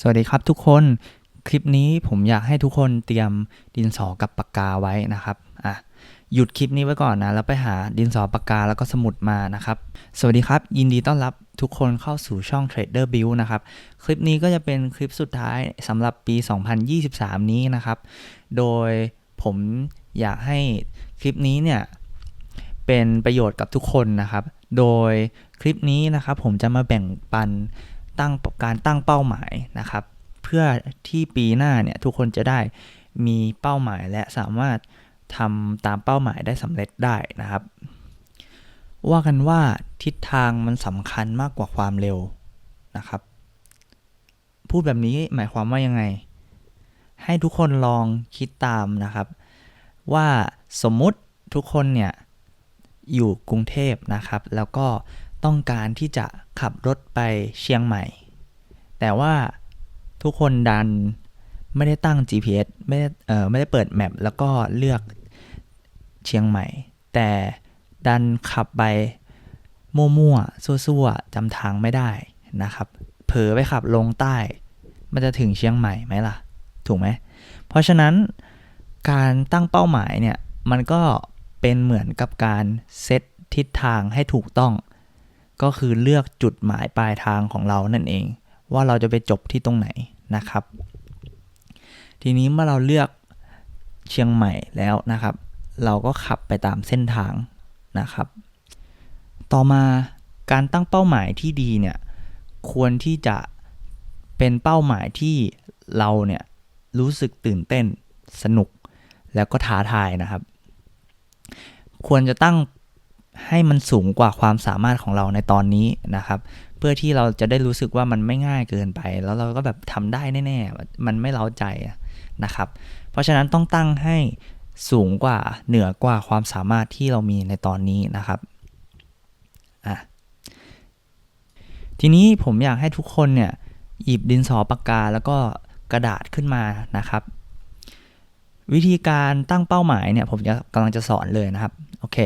สวัสดีครับทุกคนคลิปนี้ผมอยากให้ทุกคนเตรียมดินสอกับปากกาไว้นะครับอะหยุดคลิปนี้ไว้ก่อนนะ แล้วไปหาดินสอปากกาแล้วก็สมุดมานะครับ สวัสดีครับ ยินดีต้อนรับทุกคนเข้าสู่ช่อง Trader Build นะครับ คลิปนี้ก็จะเป็นคลิปสุดท้ายสำหรับปี 2023 นี้นะครับ โดยผมอยากให้คลิปนี้เนี่ย เป็นประโยชน์กับทุกคนนะครับ โดยคลิปนี้นะครับผมจะมาแบ่งปัน ตั้งการตั้งเป้าหมายนะครับ เพื่อที่ปีหน้าเนี่ยทุกคนจะได้มีเป้าหมายและสามารถทำตามเป้าหมายได้สำเร็จได้นะครับ ว่ากันว่าทิศทางมันสำคัญมากกว่าความเร็วนะครับ พูดแบบนี้หมายความว่ายังไง ให้ทุกคนลองคิดตามนะครับ ว่าสมมุติทุกคนเนี่ยอยู่กรุงเทพนะครับ แล้วก็ ต้องการที่จะขับรถไปเชียงใหม่ แต่ว่าทุกคนดันไม่ได้ตั้ง GPS ไม่ได้เออไม่ได้เปิดแมปแล้วก็เลือกเชียงใหม่ แต่ดันขับไปมั่วๆซั่วๆจำทางไม่ได้นะครับ เผลอไปขับลงใต้ มันจะถึงเชียงใหม่ไหมล่ะ ถูกไหม เพราะฉะนั้นการตั้งเป้าหมายเนี่ย มันก็เป็นเหมือนกับการเซตทิศทางให้ถูกต้อง ก็คือเลือกจุดหมายปลายทางของเรานั่นเอง ว่าเราจะไปจบที่ตรงไหนนะครับ ทีนี้เมื่อเราเลือกเชียงใหม่แล้วนะครับ เราก็ขับไปตามเส้นทางนะครับ ต่อมาการตั้งเป้าหมายที่ดีเนี่ยควรที่จะเป็นเป้าหมายที่เราเนี่ยรู้สึกตื่นเต้นสนุกแล้วก็ท้าทายนะครับ ควรจะตั้ง ให้มันสูงกว่าความสามารถของเราในตอนนี้นะครับ เพื่อที่เราจะได้รู้สึกว่ามันไม่ง่ายเกินไป แล้วเราก็แบบทำได้แน่ๆมันไม่เล้าใจนะครับ เพราะฉะนั้นต้องตั้งให้สูงกว่าเหนือกว่าความสามารถที่เรามีในตอนนี้นะครับอะทีนี้ผมอยากให้ทุกคนเนี่ยหยิบดินสอปากกาแล้วก็กระดาษขึ้นมานะครับ วิธีการตั้งเป้าหมายเนี่ยผมจะกำลังจะสอนเลยนะครับโอเค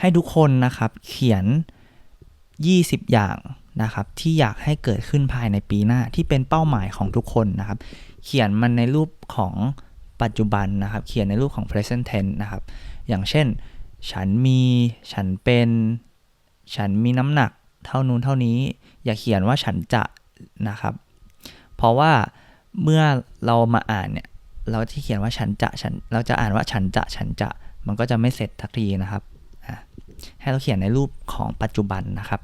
ให้ทุกคนนะครับเขียน 20 อย่างนะครับที่อยากให้เกิดขึ้นภายในปีหน้าที่เป็นเป้าหมายของทุกคนนะครับ เขียนมันในรูปของปัจจุบันนะครับ เขียนในรูปของ present tense นะครับ อย่างเช่น ฉันมี ฉันเป็น ฉันมีน้ำหนักเท่านู้นเท่านี้ อย่าเขียนว่าฉันจะนะครับ เพราะว่าเมื่อเรามาอ่านเนี่ยเราที่เขียนว่าฉันจะฉันเราจะอ่านว่าฉันจะฉันจะ มันก็จะไม่เสร็จทักทีนะครับ ให้เราเขียนในรูปของปัจจุบันนะครับ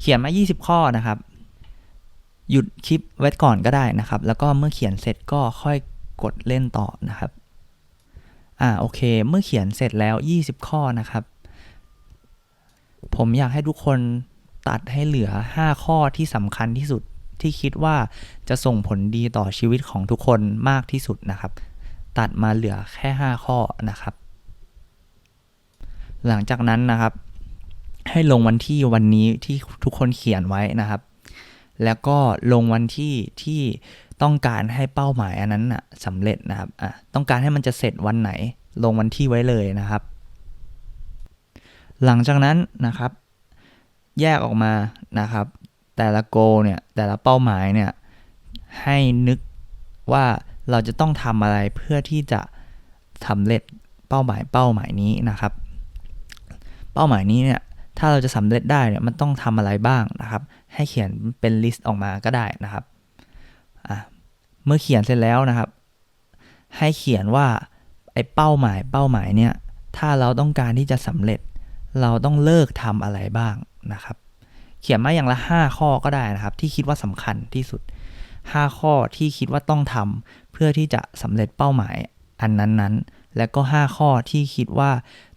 เขียนมา 20 ข้อนะครับ หยุดคลิปไว้ก่อนก็ได้นะครับ แล้วก็เมื่อเขียนเสร็จก็ค่อยกดเล่นต่อนะครับ อ่าโอเค เมื่อเขียนเสร็จแล้ว 20 ข้อนะครับ ผมอยากให้ทุกคนตัดให้เหลือ 5 ข้อที่สำคัญที่สุดที่คิดว่าจะส่งผลดีต่อชีวิตของทุกคนมากที่สุดนะครับ ตัดมาเหลือแค่ 5 ข้อนะครับ หลังจากนั้นนะครับ ให้ลงวันที่วันนี้ที่ทุกคนเขียนไว้นะครับ แล้วก็ลงวันที่ที่ต้องการให้เป้าหมายอันนั้นนะสำเร็จนะครับอะต้องการให้มันจะเสร็จวันไหน ลงวันที่ไว้เลยนะครับ หลังจากนั้นนะครับ แยกออกมานะครับ แต่ละโกเนี่ยแต่ละเป้าหมายเนี่ยให้นึกว่าเราจะต้องทำอะไรเพื่อที่จะสำเร็จเป้าหมายเป้าหมายนี้นะครับ เป้าหมายนี้เนี่ยถ้าเราจะสำเร็จได้เนี่ยมันต้องทำอะไรบ้างนะครับ ให้เขียนเป็นลิสต์ออกมาก็ได้นะครับเมื่อเขียนเสร็จแล้วนะครับ ให้เขียนว่าไอ้เป้าหมายเป้าหมายเนี่ยถ้าเราต้องการที่จะสำเร็จ เราต้องเลิกทำอะไรบ้างนะครับ เขียนมาอย่างละ 5 ข้อก็ได้นะครับ ที่คิดว่าสำคัญที่สุด 5 ข้อที่คิดว่าต้องทำเพื่อที่จะสำเร็จเป้าหมายอันนั้นๆ และก็ 5 ข้อที่คิดว่า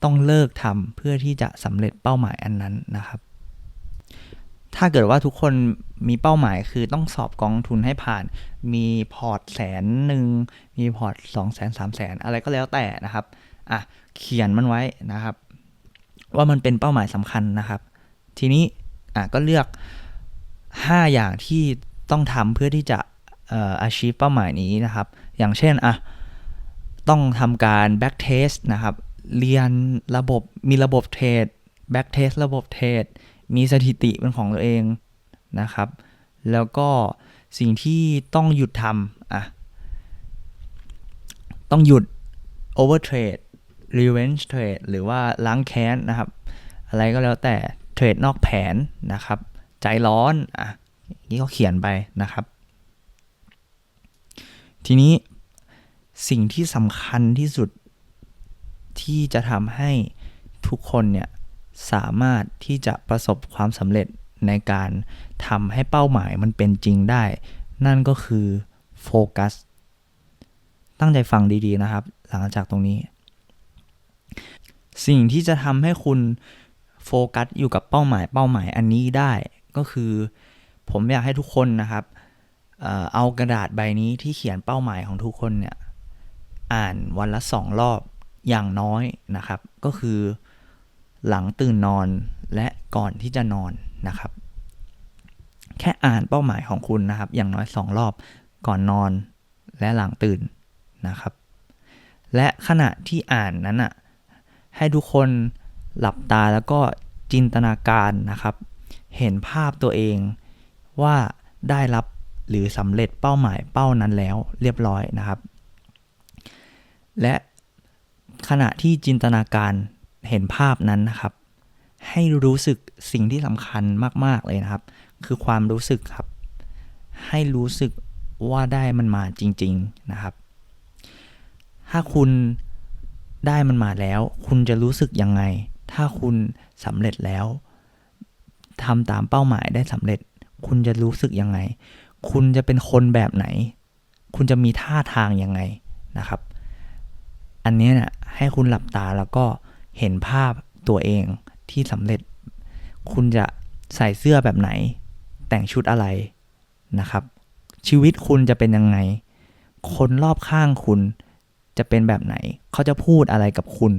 ต้องเลิกทำเพื่อที่จะสำเร็จเป้าหมายอันนั้นนะครับ ถ้าเกิดว่าทุกคนมีเป้าหมายคือต้องสอบกองทุนให้ผ่าน มีพอร์ตแสนหนึ่ง มีพอร์ตสองแสนสามแสนอะไรก็แล้วแต่นะครับ อะ เขียนมันไว้นะครับ ว่ามันเป็นเป้าหมายสำคัญนะครับ ทีนี้ อะ ก็เลือก 5 อย่างที่ต้องทำเพื่อที่จะเอ่อ achieve เป้าหมายนี้นะครับ อย่างเช่น อะ ต้องทำการ back test นะครับ เรียนระบบมีระบบเทรด back test ระบบเทรดมีสถิติเป็นของตัวเองนะครับ แล้วก็สิ่งที่ต้องหยุดทำอะต้องหยุด overtrade revenge trade หรือว่าล้างแค้นนะครับ อะไรก็แล้วแต่เทรดนอกแผนนะครับ ใจร้อนอะนี่เขาเขียนไปนะครับ ทีนี้ สิ่งที่สำคัญที่สุดที่จะทำให้ทุกคนเนี่ยสามารถที่จะประสบความสำเร็จในการทำให้เป้าหมายมันเป็นจริงได้ นั่นก็คือโฟกัสตั้งใจฟังดีๆนะครับ หลังจากตรงนี้ สิ่งที่จะทำให้คุณโฟกัสอยู่กับเป้าหมายเป้าหมายอันนี้ได้ก็คือ ผมอยากให้ทุกคนนะครับ เอากระดาษใบนี้ที่เขียนเป้าหมายของทุกคนเนี่ย อ่านวันละสองรอบอย่างน้อยนะครับ ก็คือหลังตื่นนอนและก่อนที่จะนอนนะครับ แค่อ่านเป้าหมายของคุณนะครับ อย่างน้อยสองรอบก่อนนอนและหลังตื่นนะครับ และขณะที่อ่านนั้นอะให้ทุกคนหลับตาแล้วก็จินตนาการนะครับ เห็นภาพตัวเองว่าได้รับหรือสำเร็จเป้าหมายเป้านั้นแล้วเรียบร้อยนะครับ และขณะที่จินตนาการเห็นภาพนั้นนะครับ ให้รู้สึกสิ่งที่สำคัญมากๆเลยนะครับ คือความรู้สึกครับ ให้รู้สึกว่าได้มันมาจริง ๆนะครับ ถ้าคุณได้มันมาแล้ว คุณจะรู้สึกยังไง ถ้าคุณสำเร็จแล้วทำตามเป้าหมายได้สำเร็จ คุณจะรู้สึกยังไง คุณจะเป็นคนแบบไหน คุณจะมีท่าทางยังไงนะครับ อันนี้ยนะให้คุณหลับตาแล้วก็เห็นภาพตัวเองที่สำเร็จ คุณจะใส่เสื้อแบบไหน แต่งชุดอะไรนะครับ ชีวิตคุณจะเป็นยังไง คนรอบข้างคุณจะเป็นแบบไหน เขาจะพูดอะไรกับคุณ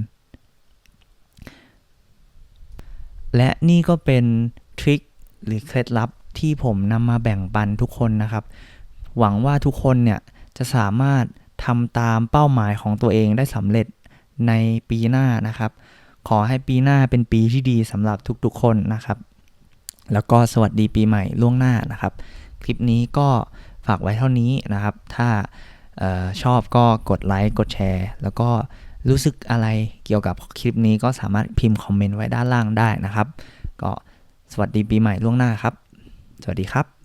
และนี่ก็เป็นทริคหรือเคล็ดลับที่ผมนำมาแบ่งปันทุกคนนะครับ หวังว่าทุกคนเนี่ยจะสามารถ ทำตามเป้าหมายของตัวเองได้สำเร็จในปีหน้านะครับ ขอให้ปีหน้าเป็นปีที่ดีสำหรับทุกๆคนนะครับ แล้วก็สวัสดีปีใหม่ล่วงหน้านะครับ คลิปนี้ก็ฝากไว้เท่านี้นะครับ ถ้าออชอบก็กดไลค์กดแชร์ แล้วก็รู้สึกอะไรเกี่ยวกับคลิปนี้ก็สามารถพิมพ์คอมเมนต์ไว้ด้านล่างได้นะครับ ก็สวัสดีปีใหม่ล่วงหน้าครับ สวัสดีครับ